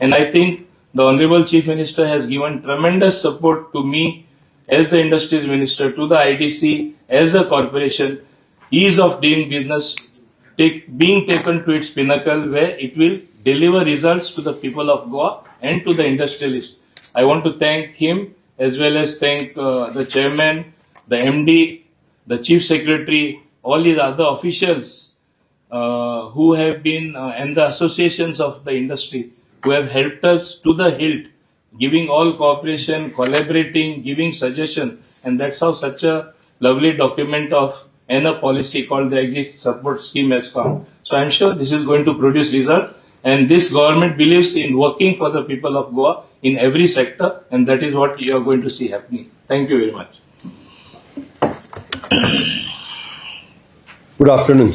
And I think the Honorable Chief Minister has given tremendous support to me as the Industries Minister, to the IDC, as a corporation, ease of doing business take, being taken to its pinnacle where it will deliver results to the people of Goa and to the industrialists. I want to thank him as well as thank uh, the chairman, the MD, the chief secretary, all these other officials uh, who have been uh, and the associations of the industry who have helped us to the hilt, giving all cooperation, collaborating, giving suggestion, and that's how such a lovely document of ENA policy called the Exit Support Scheme has come. So I'm sure this is going to produce result, and this government believes in working for the people of Goa in every sector, and that is what you are going to see happening. Thank you very much. Good afternoon.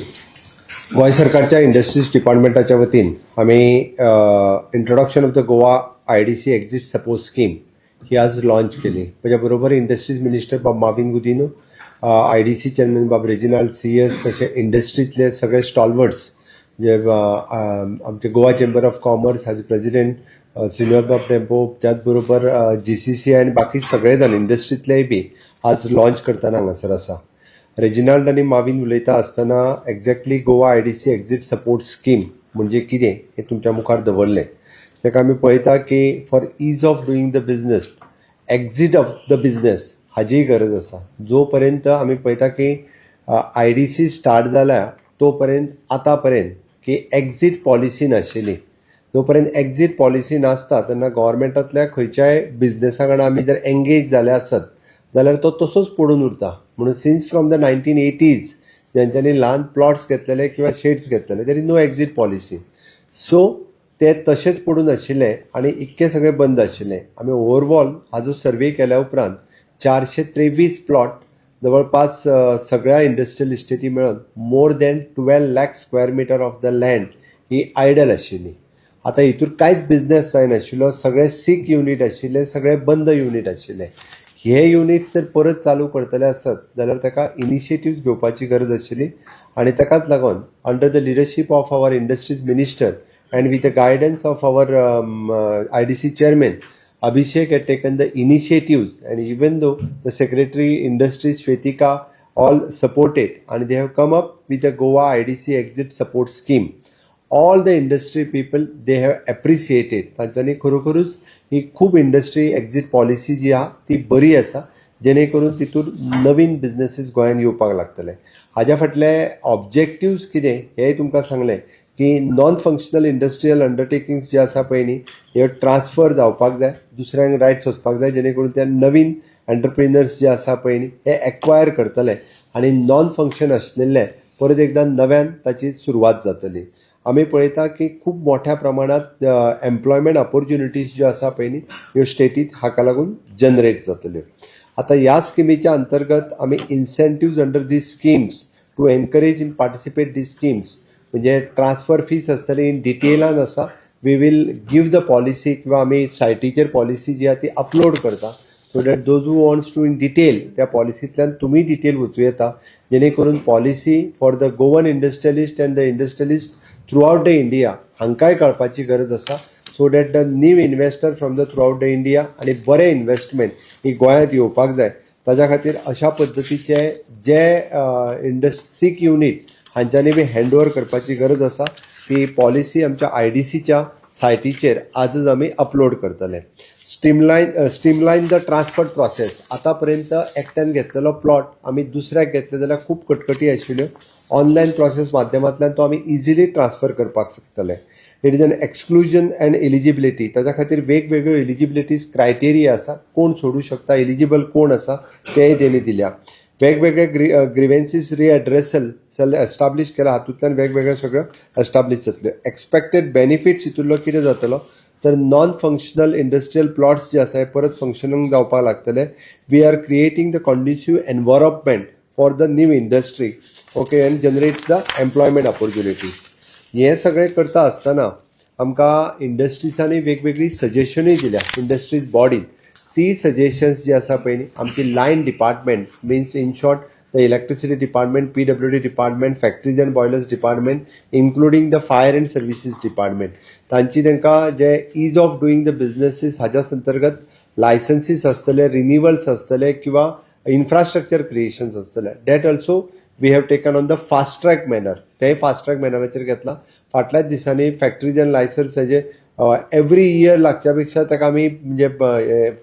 Goa सरकारच्या industries डिपार्टमेंटाच्या वतीन आम्ही introduction of the Goa I D C exist support scheme ही आज launch केली. माझ्या बरोबर industries minister Bab Mavin Gudinho I D C chairman Bab Reginald C S तसे इंडस्ट्रीतले सगळे स्टॉलवर्ड्स जे आमचे गोवा चेंबर ऑफ कॉमर्स हाज प्रेसिडेंट सिनियर बाब टेम्पो त्याच बरोबर जी सी सी आय आणि बाकी सगळे जाण इंडस्ट्रीतलेय बी आज लॉन्च करताना हांगासर आसा रेजिनाल्ड आणि माविन उलयता आसतना exactly Goa I D C exit support scheme म्हणजे कितें? हें तुमच्या मुखार दवरलें. तेका आमी पळयता की for ease of doing the business exit of the business हाजीय गरज आसा जो पर्यंत आमी पळयता की आय डी सी स्टार्ट जाल्या तो पर्यंत आतां पर्यंत की एक्झिट पॉलिसी नाशिल्ली जो पर्यंत एक्झिट पॉलिसी नासता तेन्ना गव्हर्मेंटांतल्या खंयच्याय बिझनेसा वांगडा आमी जर एंगेज जाले आसत जाल्यार तो तसोच पडून उरता. म्हणून since from the nineteen eighties ज्यांच्यानी ल्हान प्लॉट्स घेतलेले किंवा शेड्स घेतलेले there is no exit policy so ते तशेंच पडून आशिल्ले आनी इतके सगळे बंद आशिल्ले आमी ओवरऑल हाजो सर्वे केल्या उपरांत चारशे त्रेवीस प्लॉट जवळपास सगळ्या इंडस्ट्रियल इस्टेटी मेळून more than twelve lakh square metre of the land he idle आशिल्ली आता हितूर कांयच बिझनेस जायनाशिल्लो सगळे सीक युनीट आशिल्ले सगळे बंद युनीट आशिल्ले हे युनिट्स जर परत चालू करतले आसत जाल्यार ताका इनिशिएटिव्ह घेवपाची गरज आशिल्ली आणि ताकाच लागून under the leadership of our industries minister and with the guidance of our I D C chairman Abhishek had taken the initiative and even though the secretary industries Shwetika all supported आणि they have come up with the Goa I D C exit support scheme all the industry people they have appreciated तांच्यांनी खरोखरूच ही खूब industry exit policy जी आहा ती बरी आसा जेणे करून तितून नवीन बिझनेसीस गोंयांत येवपाक लागतले. हाज्या फाटले ऑब्जेक्टिव्स कितें हेंय तुमकां सांगलें की नॉन फंक्शनल इंडस्ट्रियल अंडरटेकिंग्स जे आसा पळय न्ही हे ट्रान्सफर जावपाक जाय दुसऱ्यांक रायट्स वचपाक जाय जेणे करून त्या नवीन एंटरप्रिनर्स जे आसा पळय न्ही हे एक्वायर करतले. आनी नॉन फंक्शन आशिल्ले परत एकदां नव्यान ताची सुरवात जातली. आमी पळयता की खूब मोठ्या प्रमाणात एम्प्लॉयमेंट ऑपॉर्च्युनिटीज ज्यो आसा पळय न्ही ह्यो स्टेटीत हाका लागून जनरेट जातल्यो आता ह्या स्किमीच्या अंतर्गत आमी incentives under these schemes to encourage in participate these schemes म्हणजे ट्रान्सफर फीस आसतली इन डिटेलान आसा we will give the policy किंवा आमी सायटीचेर पॉलिसी जी आसा ती अपलोड करता. So that those who wants to in detail त्या पॉलिसींतल्यान तुमी डिटेल वचूं येता. जेणे करून policy for the Goan industrialist and the industrialist throughout the India हांकांय कळपाची गरज आसा सो दॅट द नीव investor from the throughout the India आनी बरें इन्व्हेस्टमेंट ही गोंयांत येवपाक जाय ताज्या खातीर अशा पद्दतीचे जे इंडस्ट्रीक युनीट हांच्यांनी बी हँड ओवर करपाची गरज आसा ती पॉलिसी आमच्या आय डी सीच्या सायटीचेर आजच आमी अपलोड करतले streamline streamline the transfer process आतां पर्यंत एकट्यान घेतलेलो प्लॉट आमी दुसऱ्याक घेतले जाल्यार खूब कटकटी आशिल्ल्यो ऑनलायन प्रोसेस माध्यमांतल्यान तो आमी इजिली ट्रान्सफर करपाक शकतले. It is an exclusion and eligibility ताच्या खातीर वेगवेगळ्यो एलिजिबिलिटीज क्रायटेरिया आसा कोण सोडू शकता एलिजिबल कोण आसा तेय तेणी दिल्या. वेगवेगळे ग्रि ग्रिवेन्सीस रिएड्रेसल एस्टाब्लीश केला. हातूंतल्यान वेगवेगळ्यो सगळ्यो एस्टाब्लीश जातल्यो एक्सपेक्टेड बेनिफिट्स हितूंतलो कितें जातलो? तर नॉन फंक्शनल इंडस्ट्रियल प्लॉट्स जे आसा परत फंक्शनल जावपाक लागतले. We are creating the conducive environment for the new industry okay and generates the employment opportunities हे सगळें करता आसतना आमकां इंडस्ट्रीजांनी वेगवेगळी सजेशनूय दिल्या. इंडस्ट्रीज बॉडीन ती सजेशन्स जी आसा पळय न्ही आमची line department means in short the electricity department, PWD department, factories and boilers department, including the fire and services department. तांची तांकां जे ease of doing the businesses हाच्या अंतर्गत लायसन्सीस आसतले रिन्युअल्स आसतले किंवा इन्फ्रास्ट्रक्चर क्रिएशन्स आसतले that also we have taken on the fast track manner तेय फास्ट ट्रॅक मॅनराचेर घेतला. फाटल्याच दिसांनी फॅक्टरीज अँड लायसन्स हेजे एवरी इयर लागच्या पेक्षा ताका आमी म्हणजे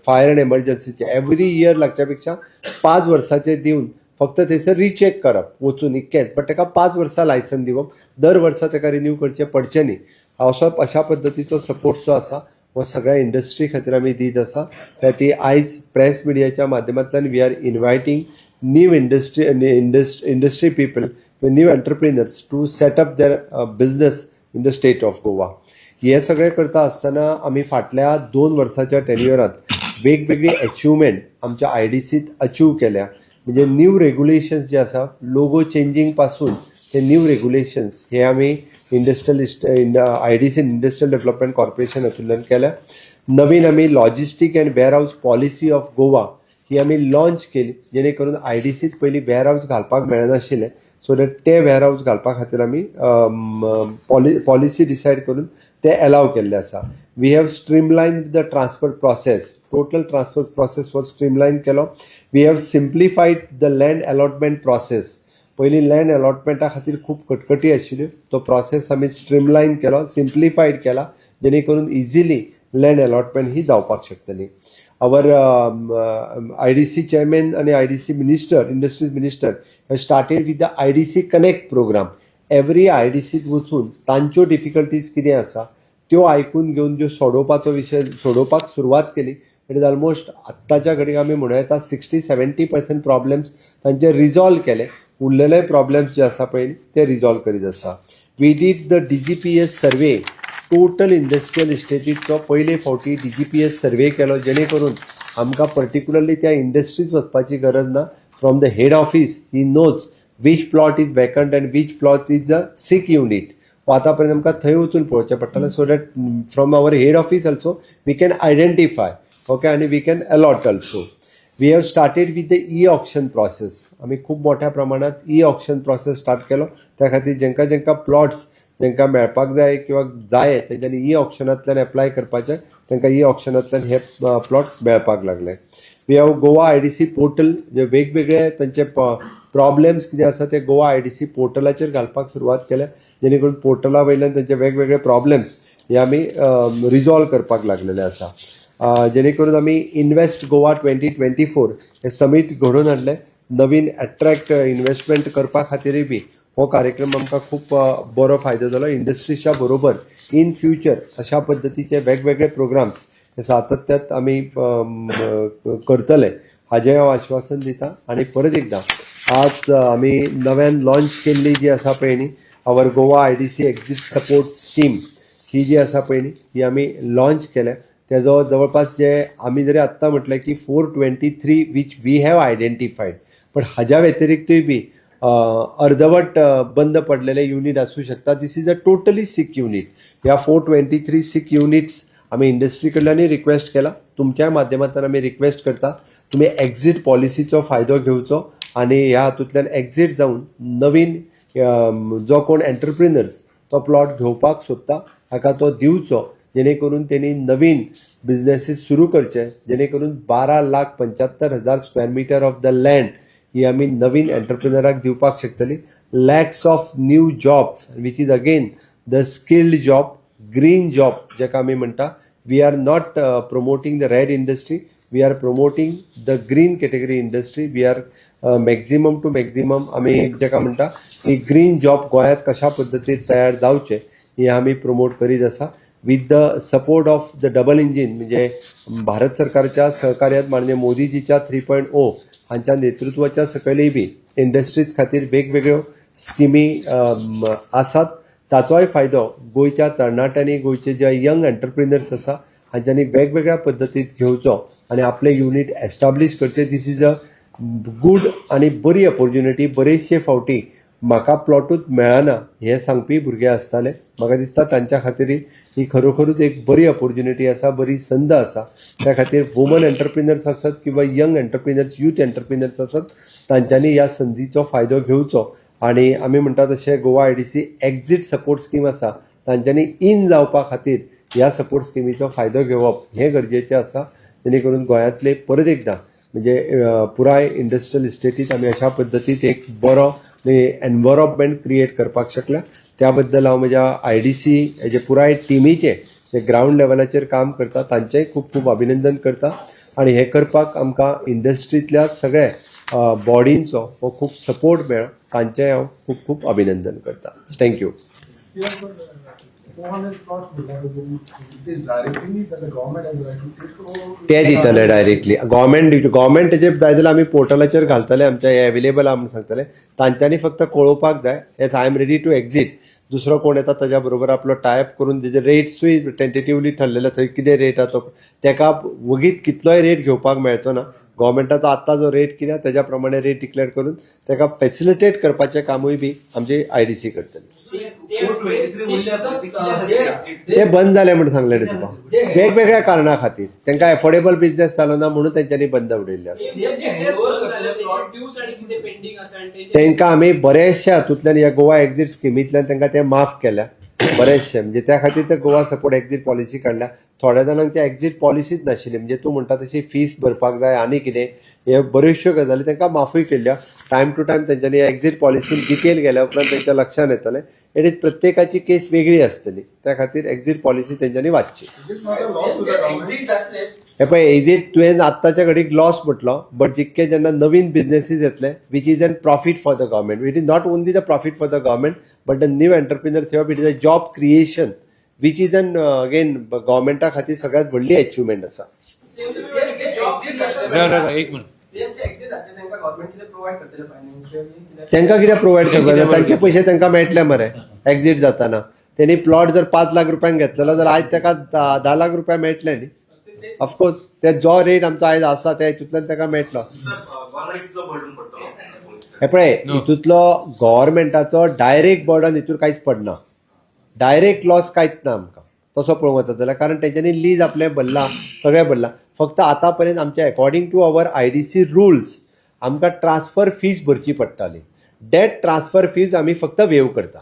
फायर अँड एमर्जन्सीचे एवरी इयर लागच्या पेक्षा पांच वर्साचे दिवन फक्त थंयसर रिचेक करप वचून इतकेंच बट ताका पांच वर्सां लायसन दिवप दर वर्सा ताका रिन्यू करचें पडचें न्ही. असो अशा पद्दतीचो सपोर्ट जो आसा हो सगळ्या इंडस्ट्री खातीर आमी दीत आसा त्या ती आयज प्रेस मिडियाच्या माध्यमांतल्यान we are inviting new industry industry people new entrepreneurs to set up their business in the state of Goa हे सगळें करता आसतना आमी फाटल्या दोन वर्साच्या टेन्युअरांत वेगवेगळी अचिवमेंट आमच्या आय डी सीत अचीव केल्या. म्हणजे न्यू रेगुलेशन्स जे आसा लोगो चेंजींगपासून ते न्यू रेग्युलेशन्स हे आमी industrial I D C industrial development corporation हातूंतल्यान केल्या नवीन आमी logistic and warehouse policy of Goa ही आमी लॉन्च केली जेणे करून आय डी सीत पयलीं वेअरहाऊस घालपाक मेळनाशिल्लें सो दॅट ते वेअरहाऊस घालपा खातीर आमी पॉलिसी डिसायड करून ते अलाव केल्ले आसा we have streamline the transfer process total transfer process was streamline केलो. We have simplified the land allotment process पयलीं लँड अलॉटमेंटा खातीर खूब कटकटी आशिल्ल्यो तो प्रोसेस आमी स्ट्रीमलायन केलो सिम्प्लिफायड केला जेणे करून इजिली लँड अलॉटमेंट ही जावपाक शकतली. Our I D C chairman आणि I D C minister industries minister IDC started with the I D C connect programme every I D सीत वचून तांच्यो डिफिकल्टीज कितें आसा त्यो आयकून घेवन ज्यो सोडोवपाचो विशय सोडोवपाक सुरवात केली इट इज ऑलमोस्ट आत्ताच्या घडीक आमी म्हणूं येता सिक्स्टी सेव्हन्टी पर्सेंट प्रॉब्लेम्स तांचे रिजॉल्व केले. उरलेले प्रॉब्लेम्स जे आसा पळय ते रिजॉल्व करीत आसा. We did the D G P S survey total industrial इस्टेटीचो पयले फावटी D G P S survey केलो जेणे करून आमकां पर्टिक्युलरली त्या इंडस्ट्रीज वचपाची गरज ना. From the head office he knows which plot is vacant and which plot is a sick unit आतां पर्यंत आमकां थंय वचून पळोवचें पडटलें so that from our head office also we can identify okay आनी we can allot also we have started with the e auction process आमी खूब मोठ्या प्रमाणांत ई ऑप्शन प्रोसेस स्टार्ट केलो. त्या खातीर जेंकां जेंकां प्लॉट्स जेंकां मेळपाक जाय किंवा जाय तेंच्यांनी ई ऑप्शनांतल्यान एप्लाय करपाचें तांकां ई ऑप्शनांतल्यान हे प्लॉट्स मेळपाक लागले. We have Goa I D C portal जे वेगवेगळे तांचे प्रॉब्लेम्स कितें आसा ते गोवा आय डी सी पोर्टलाचेर घालपाक सुरवात केल्या. जेणे करून पोर्टला वयल्यान तेंचे वेगवेगळे प्रॉब्लेम्स हे आमी रिजॉल्व करपाक लागलेले आसा. जेणे करून आमी invest Goa twenty twenty four हे समीट घडोवन हाडले. नवीन अट्रॅक्ट इन्वेस्टमेंट करपा खातीरय बी हो कार्यक्रम आमकां खूब बरो फायदो जालो इंडस्ट्रीच्या बरोबर इन फ्युचर अशा पद्दतीचे वेगवेगळे प्रोग्राम्स हे सातत्यात आमी करतले. हाजें हांव आश्वासन दिता आनी परत एकदां आज आम्ही आमी नव्यान लॉन्च केल्ली जी आसा पळय न्ही our Goa I D C exit support scheme ही जी आसा पळय न्ही ही आमी लॉन्च केल्या. तेजो जवळपास जे आमी जरी आत्तां म्हटलें की four twenty three which we have identified पण हाज्या व्यतिरिक्तूय बी अर्धवट बंद पडलेले युनिट असू शकता this is a totally sick unit ह्या four twenty three sick units आमी इंडस्ट्री कडल्यानूय रिक्वेस्ट केला. तुमच्या माध्यमांतल्यान आमी रिक्वेस्ट करता. तुमी एक्झिट पॉलिसीचो फायदो घेवचो आनी ह्या हातूंतल्यान एक्झिट जावन नवीन जो कोण एंटरप्रिनर्स तो प्लॉट घेवपाक सोदता. हाका तो दिवचो. जेणे करून तेणी नवीन बिझनेसीस सुरू करचे. जेणे करून बारा लाख पंच्याहत्तर हजार square metre of the land ही आमी नवीन एंटरप्रिनराक दिवपाक शकतली. Lakhs of new jobs which is again the skilled job green job जेका आमी म्हणटा we are not promoting the red industry we are promoting the green category industry we are maximum to maximum आमी जेका म्हणटा की green job गोंयांत कशा पद्दतीन तयार जावचे हे आमी प्रमोट करीत आसा with the support of the double engine म्हणजे भारत सरकारच्या सहकार्यात माननीय मोदीजीच्या थ्री पॉईंट ओ हांच्या नेतृत्वाच्या सकयलय बी इंडस्ट्रीज खातीर वेगवेगळ्यो स्किमी आसात. ताचोय फायदो गोंयच्या तरणाट्यांनी गोंयचे जे यंग एंटरप्रिनर्स आसा हांच्यांनी वेगवेगळ्या पद्दतीत घेवचो आनी आपले युनीट एस्टाब्लीश करचे. दीस इज अ गूड आनी बरी ऑपॉर्च्युनिटी बरेचशे फावटी म्हाका प्लॉटूच मेळना हे सांगपी भुरगे आसताले म्हाका दिसता तांच्या खातीर ही खरोखरूच एक बरी ऑपॉर्च्युनिटी आसा बरी संद आसा त्या खातीर वुमन एंटरप्रिनर्स आसत किंवा यंग एंटरप्रिनर्स यूथ एंटरप्रिनर्स आसत तांच्यांनी ह्या संदीचो फायदो घेवचो आणि आमी म्हणटा तशें Goa I D C exit support scheme आसा तांच्यांनी इन जावपा खातीर ह्या सपोर्ट स्किमीचो फायदो घेवप हें गरजेचें आसा जेणे करून गोंयांतले परत एकदां म्हणजे पुराय इंडस्ट्रियल इस्टेटीत आमी अशा पद्दतीत एक बरो म्हणजे एनवायरमेंट क्रिएट करपाक शकल्या त्या बद्दल हांव म्हज्या आय डी सी हेजे पुराय टिमीचे जे ग्रावंड लेवलाचेर काम करता तांचेंय खूब खूब अभिनंदन करता. आणि हे करपाक आमकां इंडस्ट्रींतल्या सगळे बॉडींचो हो खूब सपोर्ट मेळ्ळो. तांचेय हांव खूब खूब अभिनंदन करता. थँक्यू ते दितले डायरेक्टली गव्हर्मेंट गव्हर्मेंट जे जाय जाल्यार आमी पोर्टलाचेर घालतले आमच्या हे अवेलेबल आहा म्हणून सांगतले. तांच्यांनी फक्त कळोवपाक जाय. Yes I am ready to exit दुसरो कोण येता ताच्या बरोबर आपलो टायप करून तेजे रेट्सूय टेंटेटिवली ठरलेले थंय कितें रेट आहा तो. तेका वगीत कितलोय रेट घेवपाक मेळचो ना गव्हर्मेंटाचो आत्ता जो रेट किया त्याच्या तेज्या प्रमाणे रेट डिक्लेअर करून तेका फॅसिलिटेट करपाचें कामूय बी आमची आय डी सी करतली ते बंद झाले म्हणून सांगले रे तुका वेगवेगळ्या कारणां खातीर तांकां एफोर्डेबल बिझनेस चालना म्हणून तेंच्यांनी बंद उडयल्ले आसा तांकां आमी बरेचशा हातूंतल्यान ह्या गोवा एक्झिट स्किमींतल्यान तांकां ते माफ केल्या. बरेचशे. म्हणजे त्या खातीर ते गोवा सपोर्ट एक्झिट पॉलिसी काडल्या थोड्या जाणांक ते एक्झिट पॉलिसीच नाशिल्ली. म्हणजे तूं म्हणटा तशी फीस भरपाक जाय आनी कितें. हे बऱ्योचश्यो गजाली तांकां माफूय केल्ल्यो टायम टू टायम तेंच्यांनी एक्झिट पॉलिसीन डिटेल गेल्या उपरांत तेंच्या लक्षांत येतलें. आणि प्रत्येकाची केस वेगळी आसतली त्या खातीर एक्झिट पॉलिसी तेंच्यांनी वाचची? हे पळय एक्झिट तुवें आत्ताच्या घडीक लॉस म्हटलो बट जितके जेन्ना नवीन बिझनेसीस येतले which is an profit for the government it is not only the profit for the government but the new entrepreneur सेवा it is a job creation which is an again गव्हर्मेंटा खातीर सगळ्यात व्हडली achievement आसा एक minute तांकां कितें provide करपाक जाय तांचे पयशे तांकां मेळटले मरे एक्झिट जाताना. तेणी प्लॉट जर पांच लाख रुपयांक घेतलेलो जाल्यार आयज ताका धा लाख रुपया मेळटले न्ही ऑफकोर्स ते जो रेट आमचो आयज आसा त्या हितूंतल्यान ताका मेळटलो हे पळय हितूंतलो गव्हर्मेंटाचो डायरेक्ट बर्डन हितून कांयच पडना डायरेक्ट लॉस कांयच ना आमकां. तसो पळोवंक वता जाल्यार कारण तेंच्यांनी लीज आपलें भरलां सगळें भरलां फक्त आतां पर्यंत आमचे according to our I D C rules आमकां ट्रान्सफर फीज भरची पडटाली. डेट ट्रान्सफर फीज आमी फक्त वेव करता.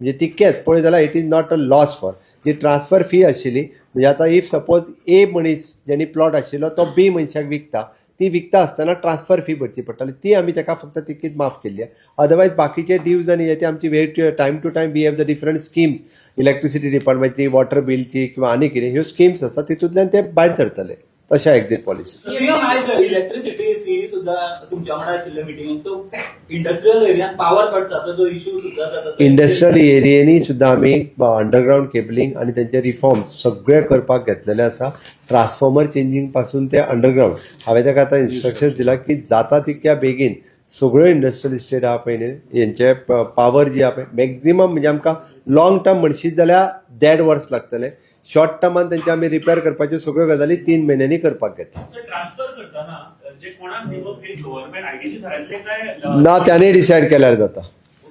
म्हणजे तितकेंच पळय जाल्यार it is not a loss for G transfer fee आशिल्ली म्हणजे आतां इफ सपोज ए मनीस जेणी प्लॉट आशिल्लो तो बी मनशाक विकता. ती विकता आसतना ट्रान्सफर फी भरची पडटाली. ती आमी ताका फक्त तिकीत माफ केल्ली अदरवायज बाकीचे ड्यूज आनी हे ते आमची wait time to time we have the different schemes electricity डिपार्टमेंटची water बिलची किंवा आनी कितें ह्यो स्किम्स आसता तितूंतल्यान ते भायर सरतले. तशें एक्झिट पॉलिसी इलेक्ट्रिसिटी सी सुद्धा तुमच्या वांगडा आशिल्ले मिटिंग सो इंडस्ट्रियल एरियान पॉवर कट्साचो जो इश्यू सुद्धा इंडस्ट्रियल एरियेनी सुद्दां आमी अंडरग्रावंड केबलिंग आणि त्यांचे रिफॉर्म्स सगळे करपाक घेतलेले आसा ट्रान्सफॉर्मर चेंजिंगपासून ते अंडरग्रावंड हांवें ताका आतां इन्स्ट्रक्शन दिला की जाता तितक्या बेगीन सगळ्यो इंडस्ट्रियल इस्टेट आहा पळय न्ही हेंचे पावर जी आहा पळय मॅक्झिमम म्हणजे आमकां लॉंग टर्म म्हणशीत जाल्यार देड वर्स लागतले. शॉर्ट टर्मान तेंचे आमी रिपेअर करपाच्यो सगळ्यो गजाली तीन म्हयन्यांनी करपाक काय ना त्याने डिसायड केल्यार जाता.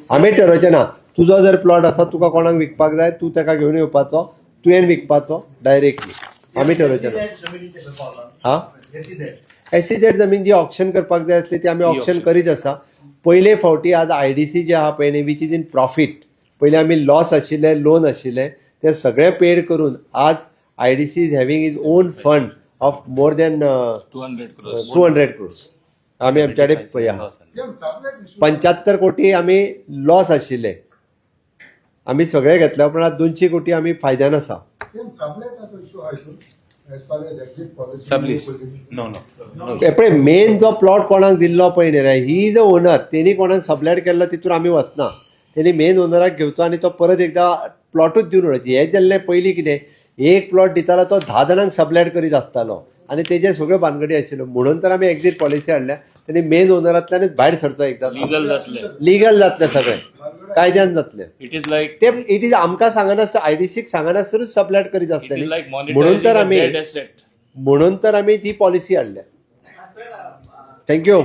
आमी ठरोवचें ना तुजो जर प्लॉट आसा तुका कोणाक विकपाक जाय तूं ताका घेवन येवपाचो तुवें विकपाचो डायरेक्टली आमी ठरोवचें ना. हा एसीझेड जमीन जी ऑप्शन करपाक जाय आसली ती आमी ऑप्शन करीत आसा पयले फावटी आज आय डी सी जे आहा पळय न्ही वीच इज इन प्रॉफीट पयलीं आमी लॉस आशिल्ले लोन आशिल्ले ते सगळे पेड करून आज I D C is having is own fund of more than two hundred crores two hundred crores आमी आमचे कडेन. पंच्याहत्तर कोटी आमी लॉस आशिल्ले. आमी सगळे घेतल्या उपरांत दोनशे कोटी आमी फायद्यान आसा हे मेन जो प्लॉट कोणाक दिल्लो पळय न्ही रे ही इज अ ओनर तेणी कोणाक सबलेट केल्लो तितून आमी वचना तेणी मेन ओनराक घेवचो आनी तो परत एकदा प्लॉटूच दिवन उडोवची हे जाल्लें पयलीं कितें एक प्लॉट दितालो तो धा जाणांक सबलेट करीत आसतालो आनी तेजे सगळ्यो भानगडी आशिल्ल्यो म्हणून तर आमी एक्झिट पॉलिसी हाडल्या तेणी मेन ओनरांतल्यानच भायर सरचो एकदा. लिगल जातले. लिगल जातले सगळे. कायद्यान जातले इट इज लाईक ते इट इज आमकां सांगनासतना आयडीसीक सांगनासतरूच सबलेट करीत लाईक म्हणून तर आमी म्हणून तर आमी ती पॉलिसी हाडल्या थँक्यू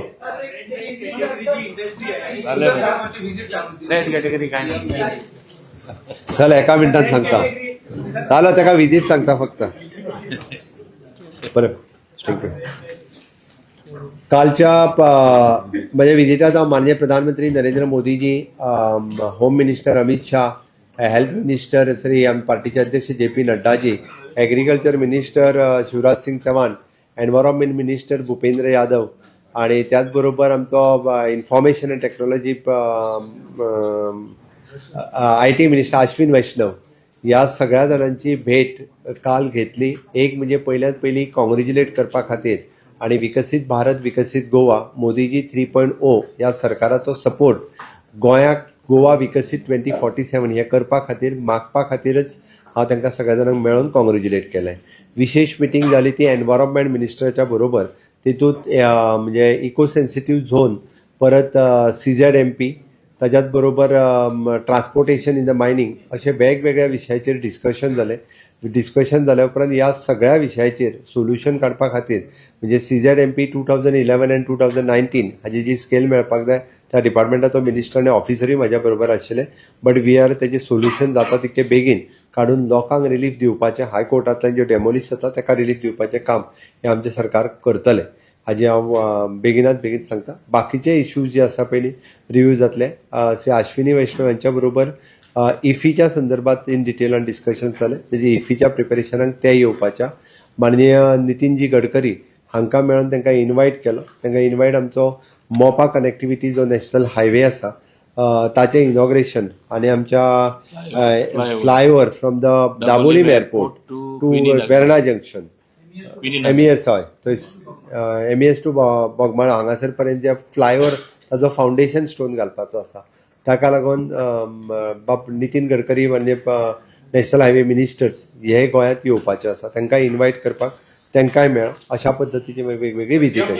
चला एका मिनिटात सांगता. जालो ताका विजीट सांगता फक्त. बरें. थँक्यू कालच्या म्हणजे माझ्या विजिटात माननीय प्रधानमंत्री Narendra Modiji home minister Amit Shah health minister Shri पार्टीचे अध्यक्ष J P Naddaji agriculture minister Shivraj Singh Chouhan environment minister Bhupender Yadav आणि त्याचबरोबर आमचो information and technology I T minister Ashwin Vaishnaw या सगळ्या जाणांची भेट काल घेतली. एक म्हणजे पहिल्यात पहिली कॉंग्रेच्युलेट करपा खातीर. आणि विकसीत भारत विकसीत Goa Modiji three point O ह्या सरकाराचो सपोर्ट गोंयाक गोवा विकसीत ट्वेंटी फॉर्टी सेवन हे करपा खातीर मागपा खातीरच हांव तांकां सगळ्या जाणांक मेळोन कॉंग्रेच्युलेट केलें विशेष मिटींग जाली ती एनवायरमेंट मिनिस्टराच्या बरोबर. तितूंत म्हणजे इको सेन्सिटीव झोन परत सीझेड एम पी ताच्याच बरोबर ट्रान्सपोर्टेशन इन द मायनींग अशे वेगवेगळ्या विशयाचेर डिस्कशन जालें डिस्कशन जाल्या उपरांत ह्या सगळ्या विशयाचेर सोल्युशन काडपा खातीर म्हणजे C Z M P two thousand eleven and two thousand nineteen हाची जी स्केल मेळपाक जाय त्या डिपार्टमेंटाचो मिनिस्टर आनी ऑफिसरूय म्हाज्या बरोबर आशिल्ले. बट वी आर तेजें सोल्युशन जाता तितकें बेगीन काडून लोकांक रिलीफ दिवपाचें हायकोर्टांतल्यान ज्यो डेमोलीश जाता ताका रिलीफ दिवपाचें काम हें आमचें सरकार करतलें. हाजी हांव बेगिनात बेगीन सांगता. बाकीचे इश्यूज जे आसा पयलीं रिव्यू जातले. श्री आश्विनी वैष्णव यांच्या बरोबर इफीच्या संदर्भात इन डिटेलान डिस्कशन जालें तेजे इफीच्या प्रिपेरेशनाक ते येवपाच्या माननीय नितीनजी गडकरी हांकां मेळोन तांकां इन्वायट केलो. तांकां इन्वायट आमचो मोपा कनेक्टिविटी जो नॅशनल हायवे आसा ताचें इनॉग्रेशन आनी आमच्या flyover from the Dabolim airport to. Verna junction M S हय. थंय एम एस टू बोगमाळो. हांगासर पर्यंत जे फ्लायओव्हर ताजो फावंडेशन स्टोन घालपाचो आसा. ताका लागून बाब नितीन गडकरी म्हणजे नॅशनल हायवे मिनिस्टर्स हे गोंयांत येवपाचे आसा. तांकां इन्वायट करपाक तांकांय मेळ अशा पद्दतीची वेगवेगळी विजीट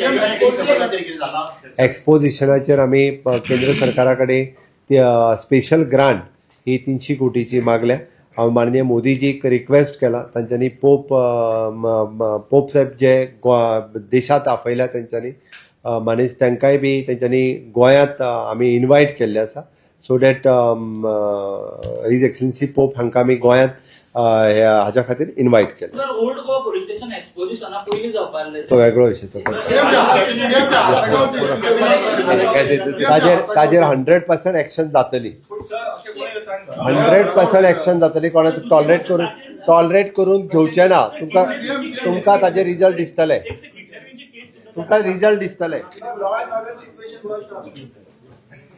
एक्सपोजिशनाचेर आमी केंद्र सरकारा कडेन स्पेशल ग्रांट ही तिनशी कोटीची मागल्या. हांव माननीय मोदीजीक रिक्वेस्ट केला. तांच्यांनी पोप पोप साहेब जे देशांत आपयल्या तेंच्यांनी अ, माने तांकांय बी तेंच्यांनी गोंयांत आमी इन्वायट केल्ले आसा. So that his excellency Pope हांकां आमी गोंयांत हाच्या खातीर इन्वायट केलें. Sir old Goa police station एक्सपोजिशना पयलीं जावपाक तो वेगळो विशय तो ताजेर ताजेर हंड्रेड पर्संट एक्शन जातली. हंड्रेड पर्संट एक्शन जातली. कोणाक टॉलरेट करून टॉलरेट करून घेवचें ना. तुमकां तुमकां ताजे रिजल्ट दिसतले. तुमकां रिजल्ट दिसतले.